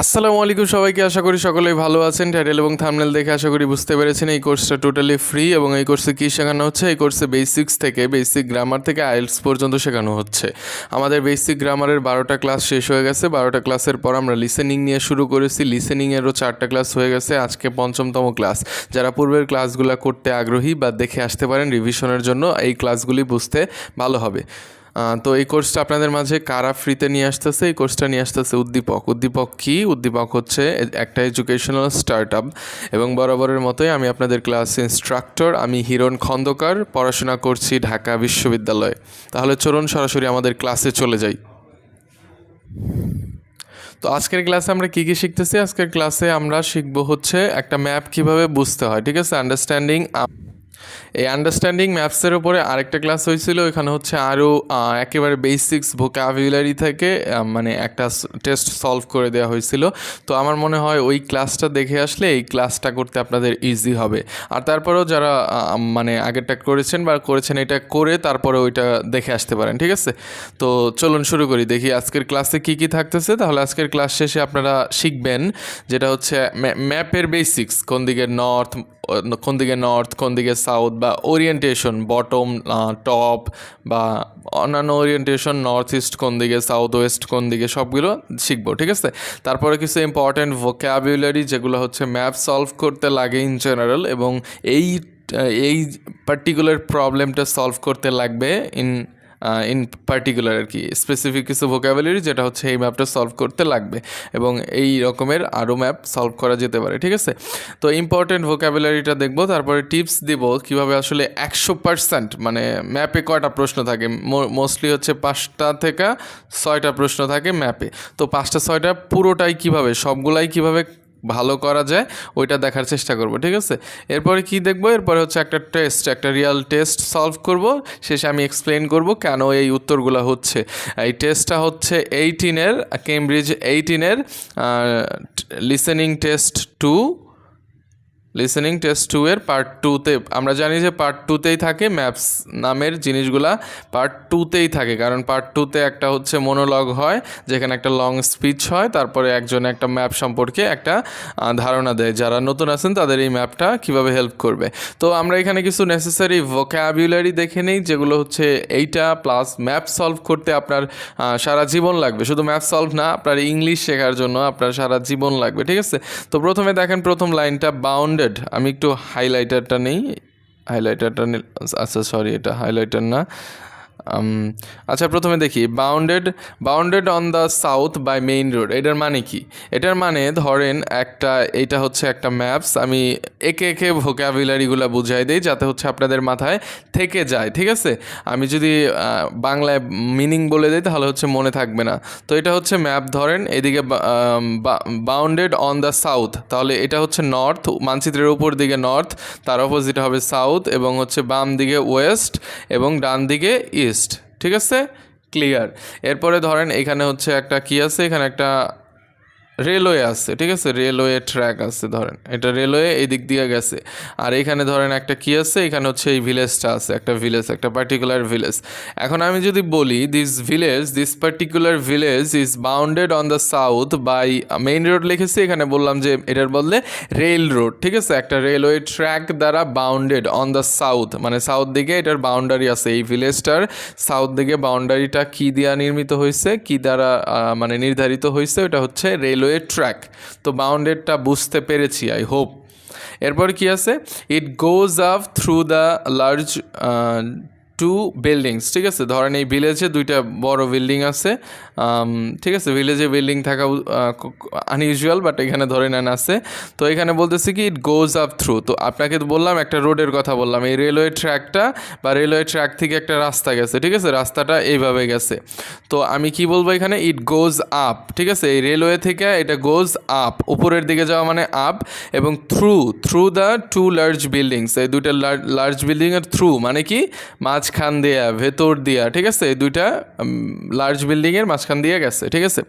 আসসালামু আলাইকুম সবাইকে, আশা করি সকলেই ভালো আছেন। টাইটেল এবং থামনেল দেখে আশা করি বুঝতে পেরেছেন এই কোর্সটা টোটালি ফ্রি এবং এই কোর্সে কী শেখানো হচ্ছে? এই কোর্সে বেসিক্স থেকে বেসিক গ্রামার থেকে আইএলস পর্যন্ত শেখানো হচ্ছে। আমাদের বেসিক গ্রামারের বারোটা ক্লাস শেষ হয়ে গেছে। বারোটা ক্লাসের পর আমরা লিসেনিং নিয়ে শুরু করেছি। লিসেনিংয়েরও চারটা ক্লাস হয়ে গেছে আজকে পঞ্চমতম ক্লাস যারা পূর্বের ক্লাসগুলো করতে আগ্রহী বা দেখে আসতে পারেন রিভিশনের জন্য, এই ক্লাসগুলি বুঝতে ভালো হবে। তো এই কোর্সটা আপনাদের মাঝে কারা ফ্রিতে নিয়ে আসতেছে? এই কোর্সটা নিয়ে আসতেছে উদ্দীপক। উদ্দীপক কি? উদ্দীপক হচ্ছে একটা এডুকেশনাল স্টার্ট আপ এবং বরাবরের মতোই আমি আপনাদের ক্লাস ইনস্ট্রাক্টর আমি হিরণ খন্দকার, পড়াশোনা করছি ঢাকা বিশ্ববিদ্যালয়ে। তাহলে চলুন সরাসরি আমাদের ক্লাসে চলে যাই। তো আজকের ক্লাসে আমরা কী কী শিখতেছি? আজকের ক্লাসে আমরা শিখব হচ্ছে একটা ম্যাপ কীভাবে বুঝতে হয়, ঠিক আছে? আন্ডারস্ট্যান্ডিং এই আন্ডারস্ট্যান্ডিং ম্যাপসের উপরে আরেকটা ক্লাস হয়েছিল এখানে হচ্ছে আরও একেবারে বেসিক্স ভোকাবুলারি থেকে মানে একটা টেস্ট সলভ করে দেওয়া হয়েছিল। তো আমার মনে হয় ওই ক্লাসটা দেখে আসলে এই ক্লাসটা করতে আপনাদের ইজি হবে। আর তারপরেও যারা মানে আগেরটা করেছেন বা করেছেন এটা করে তারপরে ওইটা দেখে আসতে পারেন, ঠিক আছে? তো চলুন শুরু করি, দেখি আজকের ক্লাসে কি কি থাকতেছে। তাহলে আজকের ক্লাস শেষে আপনারা শিখবেন যেটা হচ্ছে ম্যাপের বেসিক্স কোন দিকে নর্থ কোন দিকে নর্থ কোন দিকে সাউথ বা ওরিয়েন্টেশন বটম টপ বা অন্যান্য ওরিয়েন্টেশন নর্থ ইস্ট কোন দিকে সাউথ ওয়েস্ট কোন দিকে সবগুলো শিখব, ঠিক আছে? তারপরে কিছু ইম্পর্ট্যান্ট ভোক্যাবুলারি যেগুলো হচ্ছে ম্যাপ সলভ করতে লাগে ইন জেনারেল এবং এই এই পার্টিকুলার প্রবলেমটা সলভ করতে লাগবে ইন ইন পার্টিকুলার আর কি স্পেসিফিক কিছু ভোকাবুলারি যেটা হচ্ছে এই ম্যাপটা সলভ করতে লাগবে এবং এই রকমের আরও ম্যাপ সলভ করা যেতে পারে, ঠিক আছে? তো ইম্পর্টেন্ট ভোকাবুলারিটা দেখব, তারপরে টিপস দিব কীভাবে আসলে একশো পার্সেন্ট মানে ম্যাপে কয়টা প্রশ্ন থাকে? মোস্টলি হচ্ছে পাঁচটা থেকে ছয়টা প্রশ্ন থাকে ম্যাপে তো পাঁচটা, ছয়টা পুরোটাই কীভাবে, সবগুলাই কীভাবে ভালো করা যায়, ওইটা দেখার চেষ্টা করব, ঠিক আছে? এরপরে কি দেখব? এরপরে হচ্ছে একটা টেস্ট একটা রিয়াল টেস্ট সলভ করব, শেষে আমি এক্সপ্লেন করব কেন এই উত্তরগুলো হচ্ছে। এই টেস্টটা হচ্ছে এইটিনের Cambridge এইটিনের listening test two listening test two এর পার্ট টুতে আমরা জানি যে পার্ট টুতেই থাকে ম্যাপস নামের জিনিসগুলা। পার্ট টুতেই থাকে, কারণ পার্ট টুতে একটা হচ্ছে মনোলগ হয়, যেখানে একটা লং স্পিচ হয়, তারপরে একজন একটা ম্যাপ সম্পর্কে একটা ধারণা দেয়। যারা নতুন আছেন, তাদের এই ম্যাপটা কীভাবে হেল্প করবে? তো আমরা এখানে কিছু নেসেসারি ভোক্যাবুলারি দেখে নেই, যেগুলো হচ্ছে এইটা প্লাস ম্যাপ সলভ করতে আপনার সারা জীবন লাগবে। শুধু ম্যাপ সলভ না, আপনার ইংলিশ শেখার জন্য আপনার সারা জীবন লাগবে, ঠিক আছে? তো প্রথমে দেখেন, প্রথম লাইনটা বাউন্ডেড আমি একটু হাইলাইটারটা নেই হাইলাইটারটা আচ্ছা সরি এটা হাইলাইটার না। আচ্ছা প্রথমে দেখি। Bounded bounded on the south by main road এটার মানে কি? এটার মানে ধরেন একটা, এটা হচ্ছে একটা ম্যাপস আমি একে একে ভোকাবুলারিগুলো বুঝাই দিই, যাতে হচ্ছে আপনাদের মাথায় থেকে যায়, ঠিক আছে? আমি যদি বাংলায় মিনিং বলে দিই, তাহলে হচ্ছে মনে থাকবে না। তো এটা হচ্ছে ম্যাপ ধরেন, এদিকে বাউন্ডেড অন দ্য সাউথ তাহলে এটা হচ্ছে নর্থ মানচিত্রের উপর দিকে নর্থ তার অপোজিট হবে সাউথ এবং হচ্ছে বাম দিকে ওয়েস্ট এবং ডান দিকে ইস্ট ঠিক আছে? ক্লিয়ার এরপরে ধরেন এখানে হচ্ছে একটা কি আছে? এখানে একটা রেলওয়ে আছে, ঠিক আছে? রেলওয়ে ট্র্যাক আছে, ধরেন। এটা রেলওয়ে এই দিক দিয়ে গেছে। আর এখানে ধরেন একটা কি আছে? এখানে হচ্ছে এই ভিলেজটা আছে, একটা ভিলেজ, একটা পার্টিকুলার ভিলেজ। এখন আমি যদি বলি this village this particular village is bounded on the south by main road লিখেছি, এখানে বললাম যে এটার বদলে রেল রোড ঠিক আছে? একটা রেলওয়ে ট্র্যাক দ্বারা বাউন্ডেড অন দ্য সাউথ মানে সাউথ দিকে এটার বাউন্ডারি আছে। এই ভিলেজটার সাউথ দিকে বাউন্ডারিটা কি দিয়া নির্মিত হয়েছে? কি দ্বারা মানে নির্ধারিত হয়েছে? ওটা হচ্ছে রেলওয়ে ট্র্যাক তো বাউন্ডেডটা বুঝতে পেরেছি আই হোপ এরপর কি আছে? It goes up through the large two buildings ঠিক আছে? ধরেন এই ভিলেজে দুইটা বড় বিল্ডিং আছে ঠিক আছে? ভিলেজে বিল্ডিং থাকা আনইউজুয়াল বাট এখানে ধরে নেন আছে। তো এখানে বলতেছি কি ইট গোজ আপ থ্রু তো আপনাকে বললাম, একটা রোডের কথা বললাম। এই রেলওয়ে ট্র্যাকটা বা রেলওয়ে ট্র্যাক থেকে একটা রাস্তা গেছে, ঠিক আছে? রাস্তাটা এইভাবে গেছে। তো আমি কি বলব এখানে? ইট গোজ আপ ঠিক আছে? এই রেলওয়ে থেকে এটা গোজ আপ উপরের দিকে যাওয়া মানে আপ এবং through through the two large buildings এই দুইটা লার্জ বিল্ডিংয়ের থ্রু মানে কি? মাঝখানে মাঝখান দিয়া, ভেতর দিয়া, ঠিক আছে? এই দুইটা লার্জ বিল্ডিংয়ের মাঝখান দিয়ে গেছে, ঠিক আছে?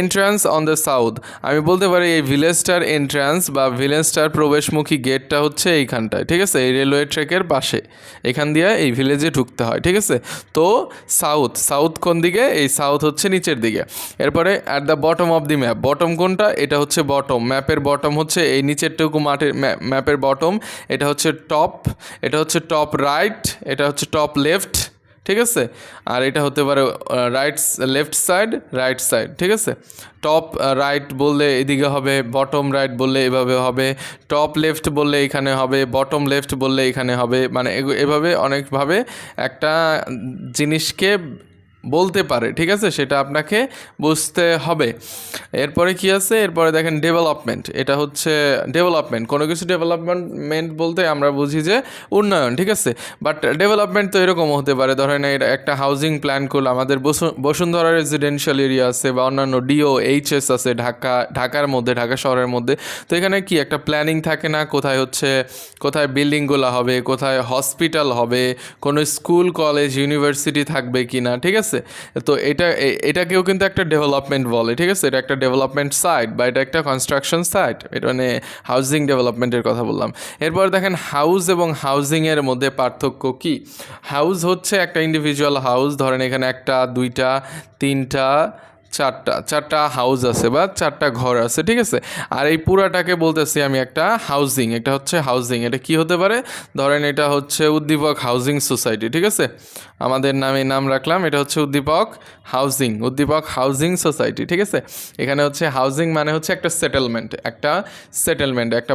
এন্ট্রান্স অন দ্য সাউথ আমি বলতে পারি এই ভিলেজটার এন্ট্রান্স বা ভিলেজটার প্রবেশমুখী গেটটা হচ্ছে এইখানটায়, ঠিক আছে? এই রেলওয়ে ট্র্যাকের পাশে। এখান দিয়ে এই ভিলেজে ঢুকতে হয়, ঠিক আছে? তো সাউথ সাউথ কোন দিকে? এই সাউথ হচ্ছে নিচের দিকে। এরপরে at the bottom of the map bottom কোনটা? এটা হচ্ছে বটম ম্যাপের বটম হচ্ছে এই নিচেরটুকু মাঠের ম্যাপের বটম এটা হচ্ছে টপ এটা হচ্ছে টপ রাইট এটা হচ্ছে টপ লেফট ঠিক আছে? আর এটা হতে পারে right left side right side ঠিক আছে? টপ রাইট বললে এদিকে হবে বটম রাইট বললে এভাবে হবে টপ লেফট বললে এখানে হবে বটম লেফট বললে এখানে হবে মানে এভাবে অনেকভাবে একটা জিনিসকে বলতে পারে, ঠিক আছে? সেটা আপনাকে বুঝতে হবে। এরপরে কি আছে? এরপরে দেখেন ডেভেলপমেন্ট এটা হচ্ছে ডেভেলপমেন্ট কোনো কিছু ডেভেলপমেন্ট বলতে আমরা বুঝি যে উন্নয়ন, ঠিক আছে? বাট ডেভেলপমেন্ট তো এরকমও হতে পারে। ধরেন এটা একটা হাউজিং প্ল্যান করলে আমাদের বসু- বসুন্ধরা রেজিডেন্সিয়াল এরিয়া আছে বা অন্যান্য ডিও এইচএস আছে ঢাকা, ঢাকার মধ্যে, ঢাকা শহরের মধ্যে। তো এখানে কি একটা প্ল্যানিং থাকে না? কোথায় হচ্ছে, কোথায় বিল্ডিংগুলো হবে, কোথায় হসপিটাল হবে, কোনো স্কুল কলেজ ইউনিভার্সিটি থাকবে কি না ঠিক আছে? তো এটা এটাকেও কিন্তু একটা ডেভেলপমেন্ট বলে, ঠিক আছে? এটা একটা ডেভেলপমেন্ট সাইট বা এটা একটা কনস্ট্রাকশন সাইট এটা মানে হাউজিং ডেভেলপমেন্টের কথা বললাম। এরপর দেখেন হাউস এবং হাউজিংয়ের মধ্যে পার্থক্য কি? হাউস হচ্ছে একটা ইন্ডিভিজুয়াল হাউস ধরেন এখানে একটা, দুইটা, তিনটা চারটা চারটা হাউস আছে বা চারটা ঘর আছে, ঠিক আছে? আর এই পুরাটাকে বলতেছি আমি একটা হাউজিং এটা হচ্ছে হাউজিং এটা কি হতে পারে? ধরেন এটা হচ্ছে উদ্দীপক হাউজিং সোসাইটি ঠিক আছে? আমাদের নামে নাম রাখলাম, এটা হচ্ছে উদ্দীপক হাউজিং উদ্দীপক হাউজিং সোসাইটি ঠিক আছে? এখানে হচ্ছে হাউজিং মানে হচ্ছে একটা সেটেলমেন্ট একটা সেটেলমেন্ট একটা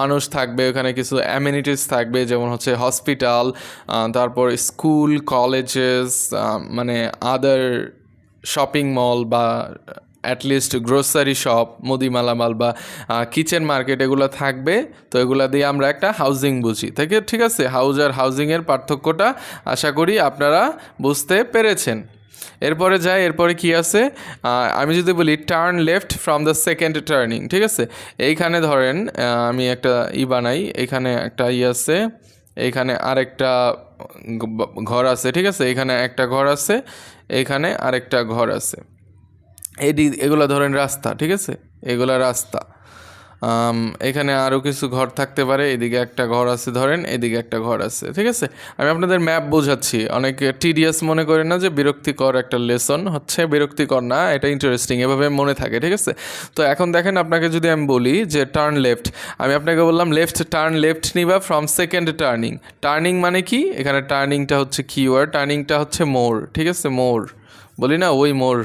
মানুষ থাকবে, ওখানে কিছু অ্যামিনিটিস থাকবে, যেমন হচ্ছে হসপিটাল তারপর স্কুল কলেজেস মানে আদার শপিং মল বা অ্যাটলিস্ট গ্রোসারি শপ মুদি মালামাল বা কিচেন মার্কেট এগুলো থাকবে। তো এগুলো দিয়ে আমরা একটা হাউজিং বুঝি। থেকে ঠিক আছে? হাউজ আর হাউজিংয়ের পার্থক্যটা আশা করি আপনারা বুঝতে পেরেছেন। এরপরে যাই, এরপরে কি আছে? আমি যদি বলি turn left from the second turning ঠিক আছে? এইখানে ধরেন আমি একটা ই বানাই, এখানে একটা ই আছে এইখানে আরেকটা ঘর আছে, ঠিক আছে? এখানে একটা ঘর আছে এখানে আরেকটা ঘর আছে। এদি এগুলো ধরেন রাস্তা ঠিক আছে? এগুলা রাস্তা। এখানে আরও কিছু ঘর থাকতে পারে। এদিকে একটা ঘর আছে, ধরেন, এদিকে একটা ঘর আছে, ঠিক আছে? আমি আপনাদের ম্যাপ বোঝাচ্ছি। অনেক টিডিএস মনে করেন না যে বিরক্তিকর একটা লেসন হচ্ছে, বিরক্তিকর না, এটা ইন্টারেস্টিং এভাবে মনে থাকে, ঠিক আছে? তো এখন দেখেন, আপনাকে যদি আমি বলি যে টার্ন লেফট আমি আপনাকে বললাম লেফট টার্ন লেফট নিবা ফ্রম সেকেন্ড টার্নিং টার্নিং মানে কি? এখানে টার্নিংটা হচ্ছে কিওয়ার্ড টার্নিংটা হচ্ছে মোর ঠিক আছে? মোর বলি না ওই মোর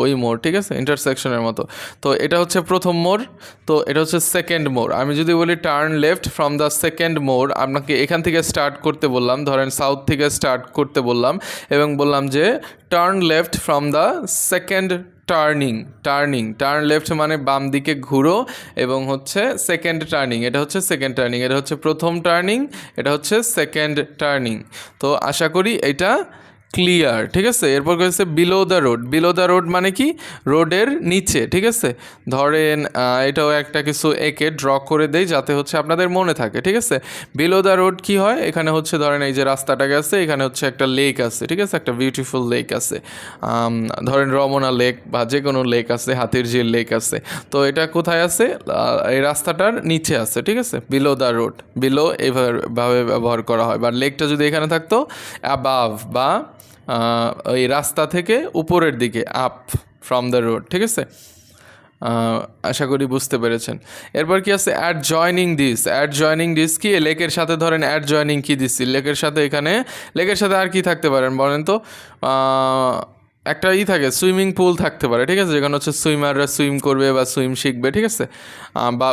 ওই মোড়, ঠিক আছে? ইন্টারসেকশনের মতো। তো এটা হচ্ছে প্রথম মোড়, তো এটা হচ্ছে সেকেন্ড মোড়। আমি যদি বলি turn left from the second মোড়, আপনাকে এখান থেকে স্টার্ট করতে বললাম, ধরেন সাউথ থেকে স্টার্ট করতে বললাম, এবং বললাম যে turn left from the second turning turning turn left মানে বাম দিকে ঘুরো, এবং হচ্ছে সেকেন্ড টার্নিং এটা হচ্ছে সেকেন্ড টার্নিং এটা হচ্ছে প্রথম টার্নিং এটা হচ্ছে সেকেন্ড টার্নিং তো আশা করি এটা ক্লিয়ার ঠিক আছে? এরপর হচ্ছে below the road below the road মানে কি? রোডের নিচে, ঠিক আছে? ধরেন এটাও একটা কিছু একে ড্র করে দেই যাতে হচ্ছে আপনাদের মনে থাকে, ঠিক আছে? বিলো দ্য রোড কি হয়? এখানে হচ্ছে ধরেন এই যে রাস্তাটা গেছে, এখানে হচ্ছে একটা লেক আছে, ঠিক আছে? একটা বিউটিফুল লেক আছে। ধরেন রমনা লেক বা যে কোনো লেক আছে হাতির ঝিল লেক আছে। তো এটা কোথায় আছে? এই রাস্তাটার নিচে আছে, ঠিক আছে? বিলো দ্য রোড বিলো এইভাবে ভাবে ব্যবহার করা হয়। বা লেকটা যদি এখানে থাকতো অ্যাবাভ বা ওই রাস্তা থেকে উপরের দিকে আপ ফ্রম দ্য রোড ঠিক আছে? আশা করি বুঝতে পেরেছেন। এরপর কি আছে? Adjoining this adjoining this কি? লেকের সাথে ধরেন অ্যাড জয়নিং কি দিচ্ছি? লেকের সাথে এখানে, লেকের সাথে আর কি থাকতে পারেন বলেন তো? একটা ই থাকে, সুইমিং পুল থাকতে পারে, ঠিক আছে? যেখানে হচ্ছে সুইমাররা সুইম করবে বা সুইম শিখবে, ঠিক আছে? বা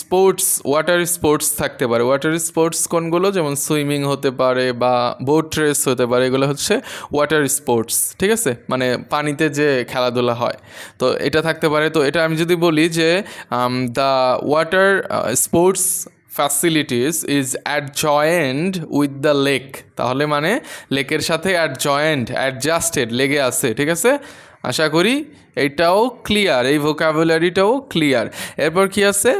স্পোর্টস, ওয়াটার স্পোর্টস থাকতে পারে। ওয়াটার স্পোর্টস কোনগুলো? যেমন সুইমিং হতে পারে বা বোট রেস হতে পারে, এগুলো হচ্ছে ওয়াটার স্পোর্টস, ঠিক আছে? মানে পানিতে যে খেলাধুলা হয়। তো এটা থাকতে পারে। তো এটা আমি যদি বলি যে the water sports facilities is adjacent with the lake তাহলে মানে লেকের সাথে অ্যাডজয়েন্ট অ্যাডজাস্টেড লেগে আছে, ঠিক আছে? আশা করি এইটাও ক্লিয়ার এই ভোকাবুলারিটাও ক্লিয়ার এরপর কি আছে?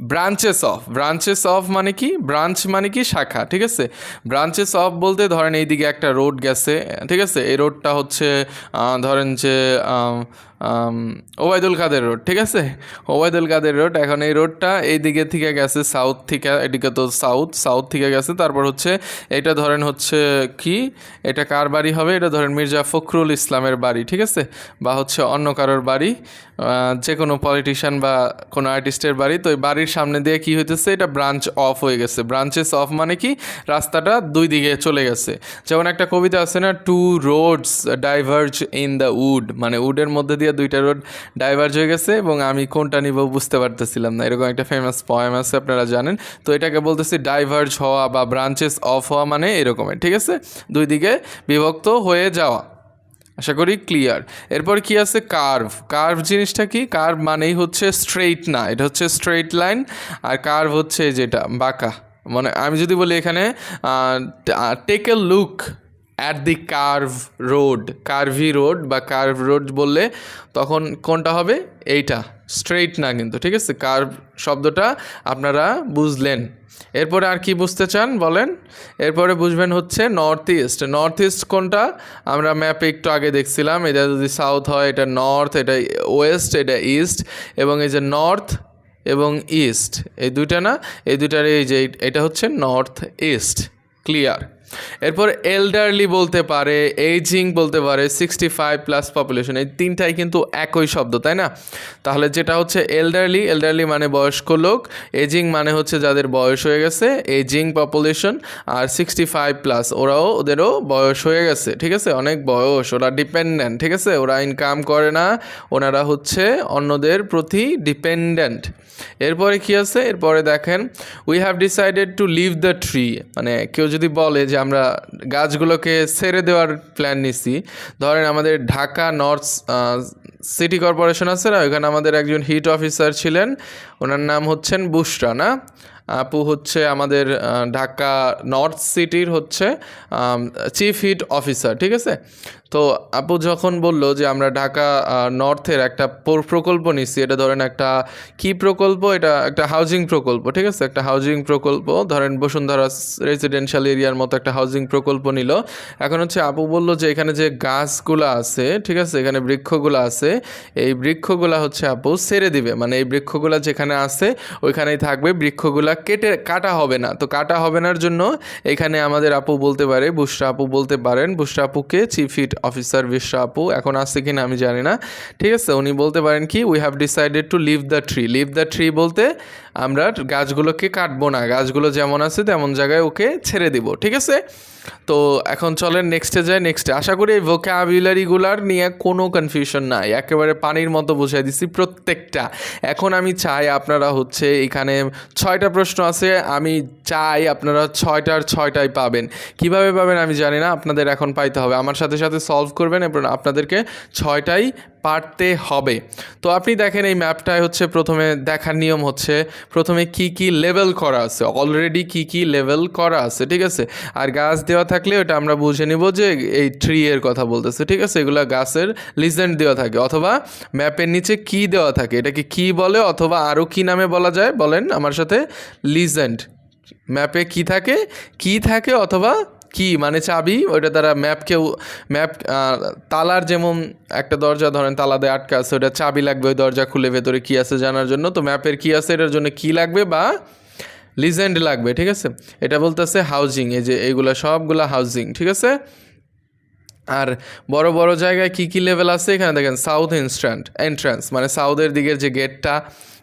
ব্রাঞ্চেস অফ ব্রাঞ্চেস অফ মানে কি? ব্রাঞ্চ মানে কি? শাখা, ঠিক আছে? ব্রাঞ্চেস অফ বলতে ধরেন এইদিকে একটা রোড গেছে, ঠিক আছে? এই রোডটা হচ্ছে ধরেন যে ওবায়দুল কাদের রোড, ঠিক আছে? ওবায়দুল কাদের রোড, এখন এই রোডটা এই দিকে থেকে গেছে সাউথ থেকে, এদিকে তো সাউথ সাউথ থেকে গেছে। তারপর হচ্ছে এটা ধরেন হচ্ছে কি? এটা কার বাড়ি হবে? এটা ধরেন মির্জা ফখরুল ইসলামের বাড়ি, ঠিক আছে? বা হচ্ছে অন্য কারোর বাড়ি যে কোনো পলিটিশিয়ান বা কোনো আর্টিস্টের বাড়ি। তো এই বাড়ির সামনে দিয়ে কি হইতেছে? এটা ব্রাঞ্চ অফ হয়ে গেছে। ব্রাঞ্চেস অফ মানে কি? রাস্তাটা দুই দিকে চলে গেছে। যেমন একটা কবিতা আছে না two roads diverge in the wood মানে উডের মধ্যে দিয়ে দুইটা রোড ডাইভার্জ হয়ে গেছে এবং আমি কোনটা নিব বুঝতে পারতেছিলাম না। এরকম একটা ফেমাস পয়েম আছে, আপনারা জানেন। তো এটাকে বলতেছি ডাইভার্জ হওয়া বা ব্রাঞ্চেস অফ হওয়া মানে এরকমের ঠিক আছে? দুই দিকে বিভক্ত হয়ে যাওয়া। আশা করি ক্লিয়ার এরপর কি আছে? কার্ভ কার্ভ জিনিসটা কি? কার্ভ মানেই হচ্ছে স্ট্রেইট না, এটা হচ্ছে স্ট্রেইট লাইন আর কার্ভ হচ্ছে যেটা, বাঁকা। মানে আমি যদি বলি এখানে take a look at the curve road curvy road বা কার্ভ রোড বললে তখন কোনটা হবে? এইটা। স্ট্রেইট না কিন্তু, ঠিক আছে? কার্ভ শব্দটা আপনারা বুঝলেন। এরপরে আর কি বুঝতে চান বলেন? এরপরে বুঝবেন হচ্ছে নর্থ ইস্ট নর্থ ইস্ট কোনটা? আমরা ম্যাপে একটু আগে দেখছিলাম, এটা যদি সাউথ হয়, এটা নর্থ এটা ওয়েস্ট এটা ইস্ট এবং এই যে নর্থ এবং ইস্ট এই দুইটা না? এই দুইটার এই যে, এটা হচ্ছে নর্থ ইস্ট ক্লিয়ার এরপর এল্ডারলি বলতে পারে এইজিং বলতে পারে সিক্সটি ফাইভ প্লাস পপুলেশন এই তিনটাই কিন্তু একই শব্দ, তাই না? তাহলে যেটা হচ্ছে এল্ডারলি এল্ডারলি মানে বয়স্ক লোক এজিং মানে হচ্ছে যাদের বয়স হয়ে গেছে এজিং পপুলেশন আর সিক্সটি ফাইভ প্লাস ওরাও ওদেরও বয়স হয়ে গেছে, ঠিক আছে? অনেক বয়স, ওরা ডিপেন্ডেন্ট ঠিক আছে? ওরা ইনকাম করে না, ওনারা হচ্ছে অন্যদের প্রতি ডিপেন্ডেন্ট এরপরে কি আছে? এরপরে দেখেন we have decided to leave the tree মানে কেউ যদি বলে যে আমরা গাছগুলোকে ছেড়ে দেওয়ার প্ল্যান নিছি। ধরেন আমাদের ঢাকা নর্থ সিটি কর্পোরেশন আছে না? ওইখানে আমাদের একজন হিট অফিসার ছিলেন। ওনার নাম হচ্ছেন বুশরা না? আপু হচ্ছে আমাদের ঢাকা নর্থ সিটির হচ্ছে চিফ হিট অফিসার ঠিক আছে? তো আপু যখন বলল যে আমরা ঢাকা নর্থের একটা পর- প্রকল্প নিচ্ছি, এটা ধরেন একটা কি প্রকল্প? এটা একটা হাউজিং প্রকল্প, ঠিক আছে? একটা হাউজিং প্রকল্প, ধরেন বসুন্ধরা রেসিডেন্সিয়াল এরিয়ার মতো একটা হাউজিং প্রকল্প নিল। এখন হচ্ছে আপু বলল যে এখানে যে গাছগুলো আছে, ঠিক আছে? এখানে বৃক্ষগুলো আছে, এই বৃক্ষগুলা হচ্ছে আপু ছেড়ে দিবে। মানে এই বৃক্ষগুলা যেখানে আছে, ওইখানেই থাকবে। বৃক্ষগুলা কেটে, কাটা হবে না। তো কাটা হবে নার জন্য এখানে আমাদের আপু বলতে পারে, বুসরা আপু বলতে পারেন, বুসরা আপুকে চিফ হিট অফিসার বিশ্রা আপু এখন আসছে কিনা আমি জানি না। ঠিক আছে, উনি বলতে পারেন কি we have decided to leave the tree leave the tree বলতে আমরা গাছগুলোকে কাটবো না। গাছগুলো যেমন আছে, তেমন জায়গায় ওকে ছেড়ে দিব, ঠিক আছে? তো এখন চলেন নেক্সটে যাই নেক্সটে আশা করি এই ভোকাবুলারিগুলার নিয়ে কোনো কনফিউশন নাই। একেবারে পানির মতো বুঝাই দিছি প্রত্যেকটা। এখন আমি চাই আপনারা হচ্ছে এখানে ছয়টা প্রশ্ন আছে, আমি চাই আপনারা ছয়টার ছয়টাই পাবেন। কীভাবে পাবেন আমি জানি না, আপনাদের এখন পাইতে হবে। আমার সাথে সাথে সলভ করবেন এবং আপনাদেরকে ছয়টাই পারতে হবে। তো আপনি দেখেন এই ম্যাপটায় হচ্ছে প্রথমে দেখার নিয়ম হচ্ছে প্রথমে কি কি লেভেল করা আছে। অলরেডি কি কি লেভেল করা আছে, ঠিক আছে? আর গাছ দেওয়া থাকলে ওটা আমরা বুঝে নিব যে এই ট্রি এর কথা বলতেছে, ঠিক আছে? এগুলো গাছের লিজেন্ড দেওয়া থাকে অথবা ম্যাপের নিচে কি দেওয়া থাকে। এটাকে কি বলে অথবা আরও কি নামে বলা যায়? বলেন আমার সাথে লিজেন্ড ম্যাপে কি থাকে? কি থাকে অথবা কি মানে চাবি? ওইটা তারা ম্যাপকেও ম্যাপ তালার যেমন একটা দরজা ধরেন, তালা দিয়ে আটকা আছে ওটা চাবি লাগবে ওই দরজা খুলে ভেতরে কি আছে জানার জন্য। তো ম্যাপের কি আছে, এটার জন্য কি লাগবে বা লিজেন্ড লাগবে, ঠিক আছে? এটা বলতেছে হাউজিং এই যে এইগুলা সবগুলা হাউজিং ঠিক আছে? আর বড় বড় জায়গায় কি কি লেভেল আছে? এখানে দেখেন সাউথ ইনস্ট্যান্ট এন্ট্রান্স মানে সাউথের দিকের যে গেটটা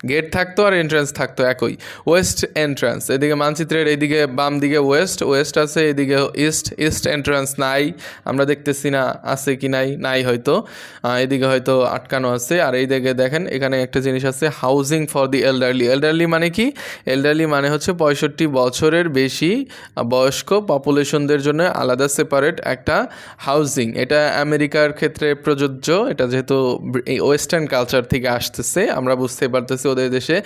গেট থাকতো আর এন্ট্রান্স থাকতো একই। ওয়েস্ট এন্ট্রান্স এদিকে মানচিত্রের এইদিকে বাম দিকে ওয়েস্ট ওয়েস্ট আছে, এদিকে ইস্ট ইস্ট এন্ট্রান্স নাই। আমরা দেখতেছি না আছে কি নাই নাই হয়তো। এদিকে হয়তো আটকানো আছে। আর এই দিকে দেখেন, এখানে একটা জিনিস আছে housing for the elderly elderly মানে কি? এল্ডারলি মানে হচ্ছে পঁয়ষট্টি বছরের বেশি বয়স্ক পপুলেশনদের জন্য আলাদা সেপারেট একটা হাউজিং এটা আমেরিকার ক্ষেত্রে প্রযোজ্য। এটা যেহেতু ওয়েস্টার্ন কালচার থেকে আসতেছে, আমরা বুঝতে পারতেছি ওদের দেশে।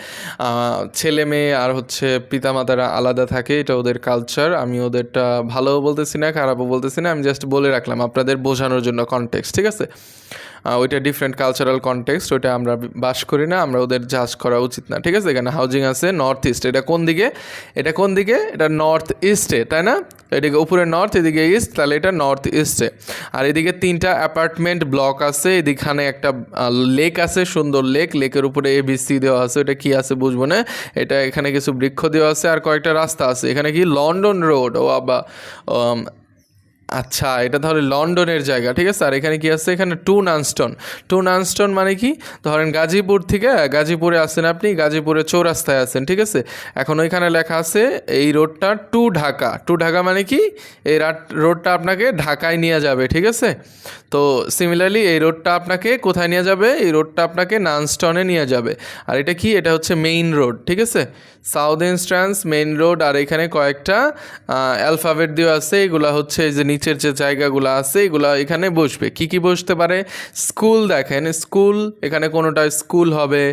ছেলে মেয়ে আর হচ্ছে পিতামাতারা আলাদা থাকে, এটা ওদের কালচার আমি ওদেরটা ভালোও বলতেছি না, খারাপও বলতেছি না, আমি জাস্ট বলে রাখলাম আপনাদের বোঝানোর জন্য কনটেক্সট ঠিক আছে? ওইটা ডিফারেন্ট কালচারাল কনটেক্সট ওইটা আমরা বাস করি না, আমরা ওদের জাজ করা উচিত না, ঠিক আছে? এখানে হাউজিং আছে নর্থ ইস্ট এটা কোন দিকে? এটা কোন দিকে? এটা নর্থ ইস্টে তাই না? এদিকে উপরে নর্থ এদিকে ইস্ট তাহলে এটা নর্থ ইস্টে আর এদিকে তিনটা অ্যাপার্টমেন্ট ব্লক আছে, এদিকখানে একটা লেক আছে, সুন্দর লেক লেকের উপরে এবিসি দেওয়া আছে এটা কি আছে বুঝব না। এটা এখানে কিছু বৃক্ষ দেওয়া আছে, আর কয়েকটা রাস্তা আছে। এখানে কি? লন্ডন রোড ও আবা আচ্ছা এটা তাহলে লন্ডনের জায়গা, ঠিক আছে? আর এখানে কি আছে? এখানে টু নানস্টন টু নানস্টন মানে কি? ধরেন গাজীপুর থেকে, গাজীপুরে আছেন আপনি গাজীপুরে চৌরাস্তায় আছেন, ঠিক আছে? এখন ওইখানে লেখা আছে এই রোডটা টু ঢাকা। টু ঢাকা মানে কি? এই রোডটা আপনাকে ঢাকায় নিয়ে যাবে, ঠিক আছে? তো সিমিলারলি এই রোডটা আপনাকে কোথায় নিয়ে যাবে? এই রোডটা আপনাকে নানস্টনে নিয়ে যাবে। আর এটা কি? এটা হচ্ছে মেইন রোড ঠিক আছে? সাউথ ইনস্ট্রান্স মেইন রোড আর এখানে কয়েকটা অ্যালফাবেট দেওয়া আছে। এগুলো হচ্ছে যে নিচের যে জায়গাগুলো আছে, এগুলো এখানে বসবে। কি কি বসতে পারে? স্কুল দেখেন স্কুল এখানে কোনোটা স্কুল হবে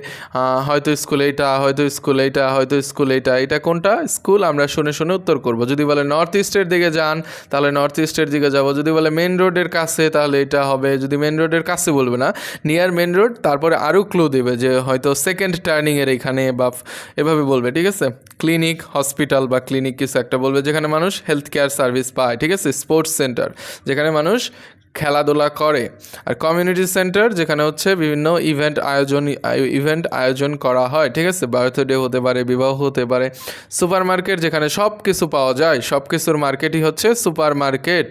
হয়তো স্কুল এইটা, হয়তো স্কুল এইটা, হয়তো স্কুল এইটা। এটা কোনটা? স্কুল আমরা শুনে শুনে উত্তর করব। যদি বলে নর্থ ইস্টের দিকে যান, তাহলে নর্থ ইস্টের দিকে যাব। যদি বলে মেন রোডের কাছে, তাহলে এটা হবে। যদি মেন রোডের কাছে বলবে না নিয়ার মেন রোড তারপরে আরও ক্লু দেবে যে হয়তো সেকেন্ড টার্নিংয়ের এখানে বা এভাবে বলবে। ঠিক আছে? ক্লিনিক, হসপিটাল বা ক্লিনিক কিছু একটা বলবে যেখানে মানুষ হেলথ কেয়ার সার্ভিস পায়, ঠিক আছে? স্পোর্টস সেন্টার যেখানে মানুষ খেলাধুলা করে। আর কমিউনিটি সেন্টার যেখানে হচ্ছে বিভিন্ন ইভেন্ট আয়োজন ইভেন্ট আয়োজন করা হয়, ঠিক আছে? বার্থডে হতে পারে, বিবাহ হতে পারে সুপার মার্কেট যেখানে সব কিছু পাওয়া যায় সব কিছুর মার্কেটই হচ্ছে সুপার মার্কেট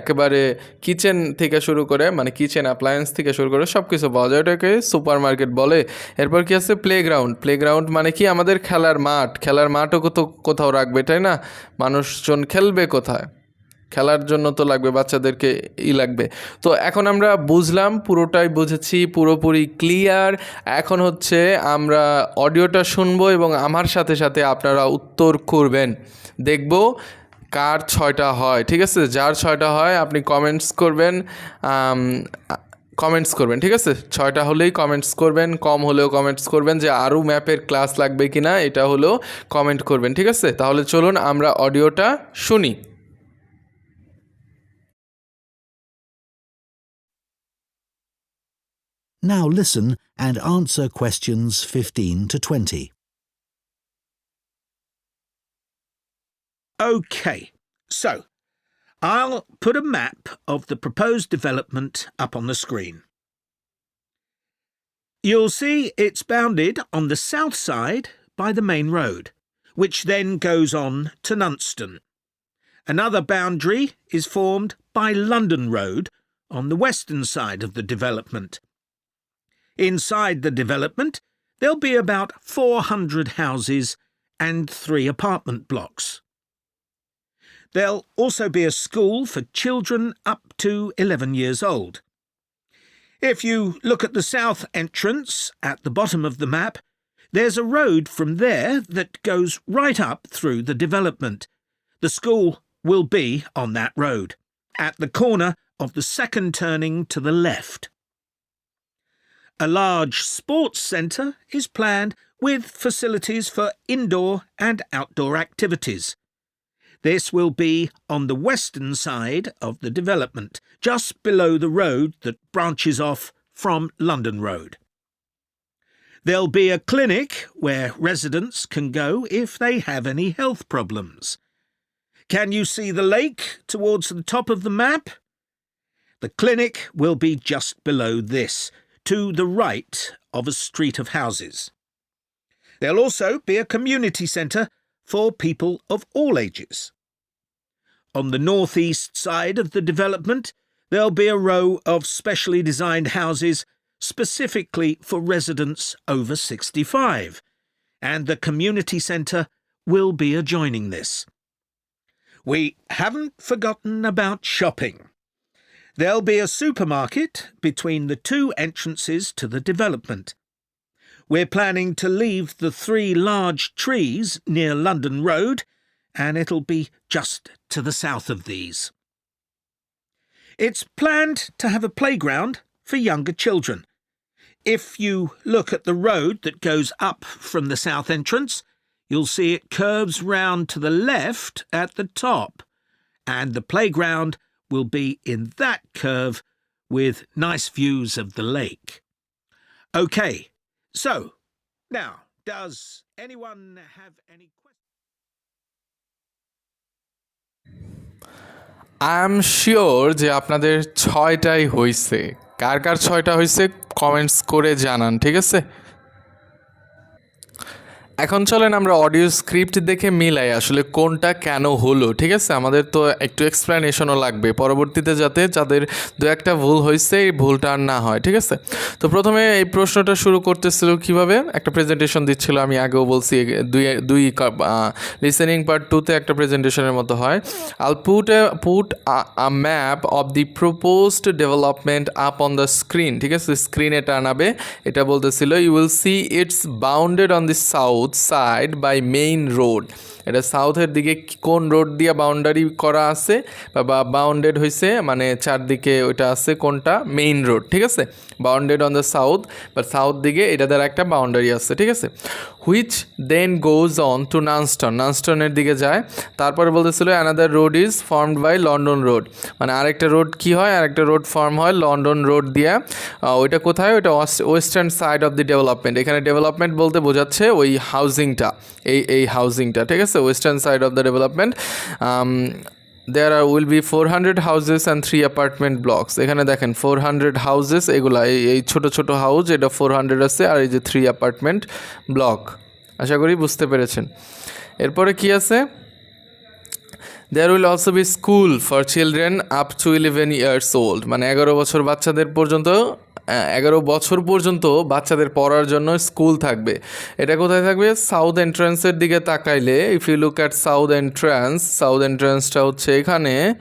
একেবারে কিচেন থেকে শুরু করে মানে কিচেন অ্যাপ্লায়েন্স থেকে শুরু করে সব কিছু পাওয়া যায়, ওটাকে সুপার মার্কেট বলে। এরপর কি আছে? প্লেগ্রাউন্ড প্লেগ্রাউন্ড মানে কি? আমাদের খেলার মাঠ। খেলার মাঠও কোথাও কোথাও রাখবে, তাই না? মানুষজন খেলবে কোথায়? খেলার জন্য তো লাগবে, বাচ্চাদেরকে ই লাগবে। তো এখন আমরা বুঝলাম, পুরোটাই বুঝেছি, পুরোপুরি ক্লিয়ার এখন হচ্ছে আমরা অডিওটা শুনব এবং আমার সাথে সাথে আপনারা উত্তর করবেন। দেখব কার ছয়টা হয়, ঠিক আছে? যার ছয়টা হয়, আপনি কমেন্টস করবেন কমেন্টস করবেন, ঠিক আছে? ছয়টা হলেই কমেন্টস করবেন, কম হলেও কমেন্টস করবেন যে আরও ম্যাপের ক্লাস লাগবে কি না এটা হলেও কমেন্ট করবেন, ঠিক আছে? তাহলে চলুন আমরা অডিওটা শুনি। Now listen and answer questions 15 to 20. Okay, so I'll put a map of the proposed development up on the screen. You'll see it's bounded on the south side by the main road, which then goes on to Nunston. Another boundary is formed by London Road on the western side of the development. Inside the development, there'll be about 400 houses and three apartment blocks. There'll also be a school for children up to 11 years old. If you look at the south entrance at the bottom of the map, there's a road from there that goes right up through the development. The school will be on that road, at the corner of the second turning to the left. A large sports centre is planned with facilities for indoor and outdoor activities. This will be on the western side of the development, just below the road that branches off from London Road. There'll be a clinic where residents can go if they have any health problems. Can you see the lake towards the top of the map? The clinic will be just below this, to the right of a street of houses. There'll also be a community centre for people of all ages. On the northeast side of the development, there'll be a row of specially designed houses specifically for residents over 65, and the community centre will be adjoining this. We haven't forgotten about shopping. There'll be a supermarket between the two entrances to the development. We're planning to leave the three large trees near London Road, and it'll be just to the south of these. It's planned to have a playground for younger children. If you look at the road that goes up from the south entrance, you'll see it curves round to the left at the top, and the playground will be in that curve with nice views of the lake. Okay, so now, does anyone have any questions? I am sure যে আপনাদের ছয়টাই হয়েছে কার কার ছয়টা হয়েছে comments করে জানান ঠিক আছে এখন চলেন আমরা অডিও স্ক্রিপ্ট দেখে মিলাই আসলে কোনটা কেন হলো, ঠিক আছে? আমাদের তো একটু এক্সপ্লেনেশনও লাগবে। পরবর্তীতে যাতে যাদের দু একটা ভুল হয়েছে, এই ভুলটা আর না হয়, ঠিক আছে? তো প্রথমে এই প্রশ্নটা শুরু করতেছিল কীভাবে? একটা প্রেজেন্টেশন দিচ্ছিল, আমি আগেও বলছি, দুই দুই লিসেনিং পার্ট টুতে একটা প্রেজেন্টেশনের মতো হয়। I'll put a put a map of the proposed development up on the screen ঠিক আছে? স্ক্রিনে টানাবে। এটা বলতেছিল you will see it's bounded on the south side by main road এটা সাউথের দিকে কোন রোড দিয়ে বাউন্ডারি করা আছে? বা বাউন্ডেড হয়েছে মানে চারদিকে ওইটা আছে কোনটা? মেইন রোড ঠিক আছে? বাউন্ডেড অন দ্য সাউথ বা সাউথ দিকে এটা দ্বারা একটা বাউন্ডারি আছে, ঠিক আছে? Which then goes on to Nunston নানস্টনের দিকে যায়। তারপরে বলতেছিল another road is formed by London road মানে আরেকটা রোড কি হয়? আরেকটা রোড ফর্ম হয় লন্ডন রোড দিয়ে। ওইটা কোথায়? ওইটা western side of the development এখানে ডেভেলপমেন্ট বলতে বোঝাচ্ছে ওই হাউজিংটা এই এই হাউজিংটা ঠিক আছে? Western side of the development there are will be four hundred houses and three apartment blocks এখানে দেখেন ফোর হান্ড্রেড হাউজেস এগুলা, এই এই ছোটো ছোটো হাউস এটা ফোর হান্ড্রেড আছে, আর এই যে থ্রি অ্যাপার্টমেন্ট ব্লক আশা করি বুঝতে পেরেছেন। এরপরে কি আছে? There will also be school for children up to eleven years old মানে এগারো বছর বাচ্চাদের পর্যন্ত এগারো বছর পর্যন্ত বাচ্চাদের পড়ার জন্য স্কুল থাকবে। এটা কোথায় থাকবে? সাউথ এন্ট্রান্সের দিকে তাকাইলে if you look at south entrance south এন্ট্রান্সটা হচ্ছে এখানে।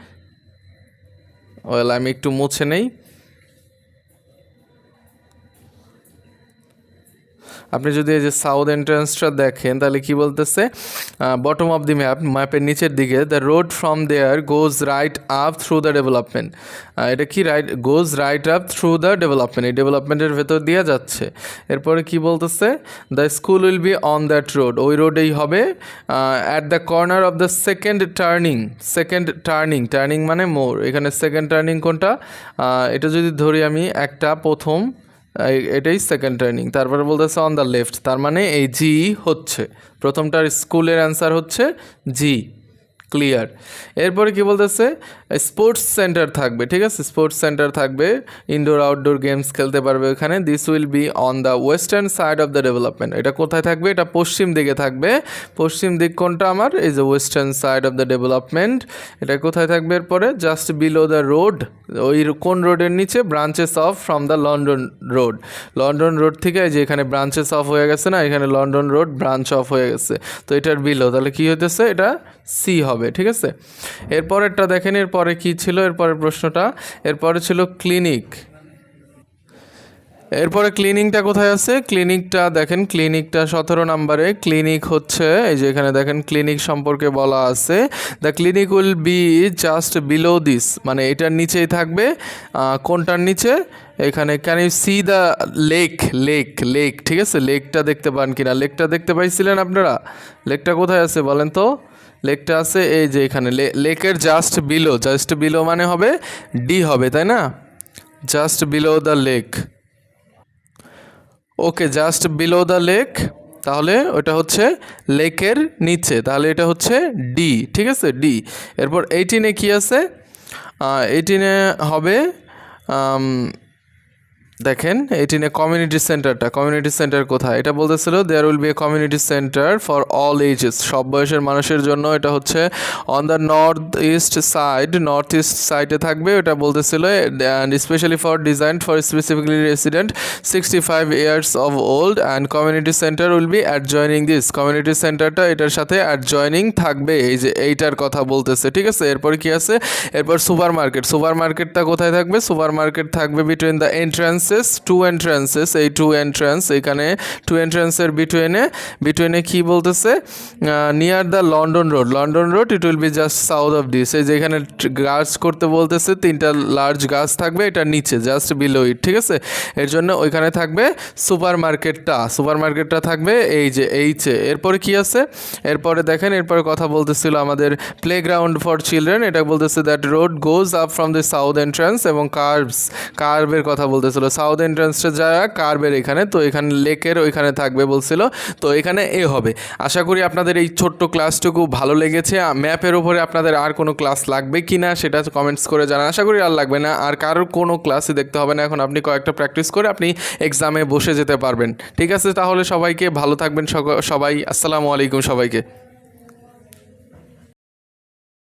ওয়েল আমি একটু মুছে নেই। আপনি যদি এই যে সাউথ এন্ট্রান্সটা দেখেন, তাহলে কি বলতেছে? বটম অফ দি ম্যাপ ম্যাপের নিচের দিকে the road from there goes right up through the development এটা কি right goes right up through the development এই ডেভেলপমেন্টের ভেতর দিয়ে যাচ্ছে। এরপরে কি বলতেছে? The school will be on that road ওই রোডেই হবে at the corner of the second turning second turning turning মানে মোর এখানে সেকেন্ড টার্নিং কোনটা? এটা যদি ধরি আমি, একটা প্রথম এটাই সেকেন্ড ট্রেনিং তারপরে বলতেছে অন দ্য লেফট তার মানে এই জি হচ্ছে। প্রথমটার স্কুলের অ্যান্সার হচ্ছে জি ক্লিয়ার এরপরে কি বলতেছে? স্পোর্টস সেন্টার থাকবে, ঠিক আছে? স্পোর্টস সেন্টার থাকবে ইনডোর আউটডোর গেমস খেলতে পারবে ওখানে। This will be on the western side of the development এটা কোথায় থাকবে? এটা পশ্চিম দিকে থাকবে। পশ্চিম দিক কোনটা আমার? এই যে western side of the development এটা কোথায় থাকবে এরপরে? জাস্ট বিলো দ্য রোড ওই কোন রোডের নিচে? Branches off from the London road London road থেকে যে এখানে ব্রাঞ্চেস অফ হয়ে গেছে না? এখানে লন্ডন রোড ব্রাঞ্চ অফ হয়ে গেছে। তো এটার বিলো তাহলে কি হইতেছে? এটা সি হবে, ঠিক আছে? এরপরেরটা দেখেন, এরপরে কি ছিল? এরপরে প্রশ্নটা। এরপরে ছিল ক্লিনিক। এরপরে ক্লিনিকটা কোথায় আছে? ক্লিনিকটা দেখেন, ক্লিনিকটা সতেরো নম্বরে। ক্লিনিক হচ্ছে, এই যে এখানে দেখেন, ক্লিনিক সম্পর্কে বলা আছে। The clinic will be just below this মানে এটার নিচেই থাকবে। কোনটার নিচে? এখানে can you see the lake lake lake ঠিক আছে? লেকটা দেখতে পান কিনা? লেকটা দেখতে পাইছিলেন আপনারা? লেকটা কোথায় আছে বলেন তো? লেকটা আছে, এই যে এখানে লেকের জাস্ট বিলো জাস্ট বিলো মানে হবে ডি হবে, তাই না? Just below the lake okay just below the lake তাহলে ওটা হচ্ছে লেকের নিচে, তাহলে এটা হচ্ছে ডি ঠিক আছে? ডি এরপর এইটিনে কি আছে? এইটিনে হবে দেখেন এইটিনে কমিউনিটি সেন্টারটা কমিউনিটি সেন্টার কোথায়? এটা বলতেছিল there will be a community centre for all ages সব বয়সের মানুষের জন্য এটা হচ্ছে on the north east side north east সাইডে থাকবে। এটা বলতেছিল and specially for design for specifically resident sixty five years of old and community centre will be adjoining this community সেন্টারটা এটার সাথে অ্যাডজয়নিং থাকবে। এই যে এইটার কথা বলতেছে, ঠিক আছে? এরপর কি আছে? এরপর সুপার মার্কেট সুপার মার্কেটটা কোথায় থাকবে? সুপার মার্কেট থাকবে between the entrance entrances two entrances এই টু এন্ট্রান্স এখানে টু এন্ট্রান্সের বিটুইনে বিটুইনে কি বলতেছে? Near the London road London road it will be just south of this এই যেখানে গাছ করতে বলতেছে, তিনটা লার্জ গাছ থাকবে, এটা নিচে জাস্ট বিলো ইট ঠিক আছে? এর জন্য ওইখানে থাকবে সুপার মার্কেটটা সুপার মার্কেটটা থাকবে এই যে এইচে। এরপরে কি আছে? এরপরে দেখেন, এরপরে কথা বলতেছিল আমাদের প্লেগ্রাউন্ড ফর চিলড্রেন এটা বলতেছে that road goes up from the south entrance এবং কার্ভস কার্ভের কথা বলতেছিল। সাউথ এন্ট্রান্সটা যায় কার্ভের এখানে, তো এখানে লেকের ওইখানে থাকবে বলছিল, তো এখানে এ হবে। আশা করি আপনাদের এই ছোট্ট ক্লাসটুকু ভালো লেগেছে। ম্যাপের উপরে আপনাদের আর কোনো ক্লাস লাগবে কি না সেটা কমেন্টস করে জানান। আশা করি আর লাগবে না। আর কারোর কোনো ক্লাসই দেখতে হবে না। এখন আপনি কয়েকটা প্র্যাকটিস করে আপনি এক্সামে বসে যেতে পারবেন। ঠিক আছে, তাহলে সবাইকে ভালো থাকবেন সবাই। আসসালামু আলাইকুম সবাইকে।